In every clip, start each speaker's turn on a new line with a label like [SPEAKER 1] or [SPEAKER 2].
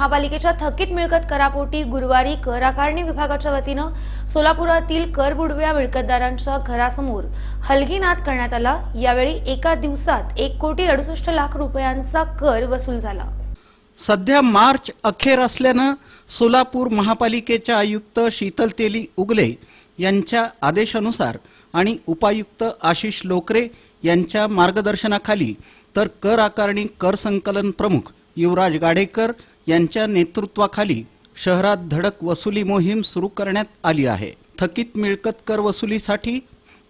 [SPEAKER 1] महापालिकेच्या थकीत मिळकत करापोटी गुरुवारी कर आकारणी विभागाच्या वतीनं सोलापुरातील कर बुडव्या मिळकतदारांच्या घरासमोर हलगीनाद करण्यात आला. यावेळी एका दिवसात एक कोटी अडुसष्ट लाख रुपयांचा कर वसूल झाला.
[SPEAKER 2] सध्या मार्च अखेर असल्यानं सोलापूर महापालिकेच्या आयुक्त शीतल तेली उगले यांच्या आदेशानुसार आणि उपायुक्त आशिष लोकरे यांच्या मार्गदर्शनाखाली तर कर आकारणी कर संकलन प्रमुख युवराज गाडेकर यांच्या नेतृत्वाखाली शहरात धडक वसुली मोहीम सुरू करण्यात आली आहे. थकीत मिळकत कर वसुलीसाठी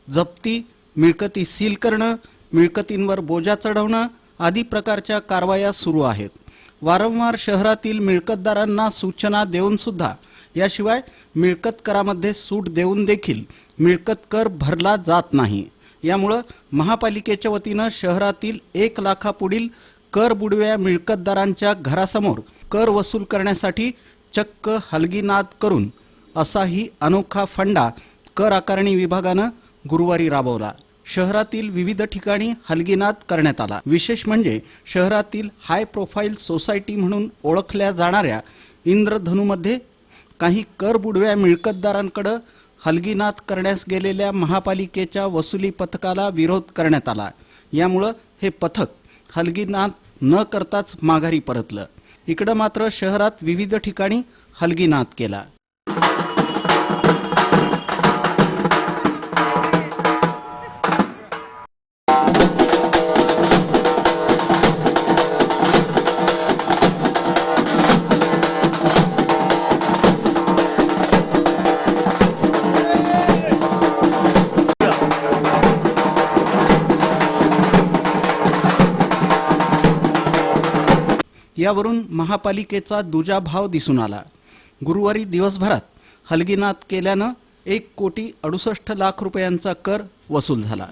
[SPEAKER 2] जप्ती मिळकती सील करणं मिळकतींवर बोजा चढवणं आदी प्रकारच्या कारवाया सुरू आहेत. वारंवार शहरातील मिळकतदारांना सूचना देऊन सुद्धा याशिवाय मिळकत करामध्ये सूट देऊन देखील मिळकत कर भरला जात नाही. यामुळं महापालिकेच्या वतीनं शहरातील एक लाखापुढील कर बुडव्या मिळकतदारांच्या घरासमोर कर वसूल करण्यासाठी चक्क हलगीनाद करून असाही अनोखा फंडा कर आकारणी विभागानं गुरुवारी राबवला. शहरातील विविध ठिकाणी हलगीनाद करण्यात आला. विशेष म्हणजे शहरातील हाय प्रोफाईल सोसायटी म्हणून ओळखल्या जाणाऱ्या इंद्रधनूमध्ये काही कर बुडव्या मिळकतदारांकडं हलगीनाद करण्यास गेलेल्या महापालिकेच्या वसुली पथकाला विरोध करण्यात आला. यामुळं हे पथक हलगीनाद न करताच माघारी परतलं. इकडं मात्र शहरात विविध ठिकाणी हलगीनाद केला. यावरून महापालिकेचा दुजाभाव दिसून आला. गुरुवारी दिवसभरात हलगीनाद केल्यानं एक कोटी अडुसष्ट लाख रुपयांचा कर वसूल झाला.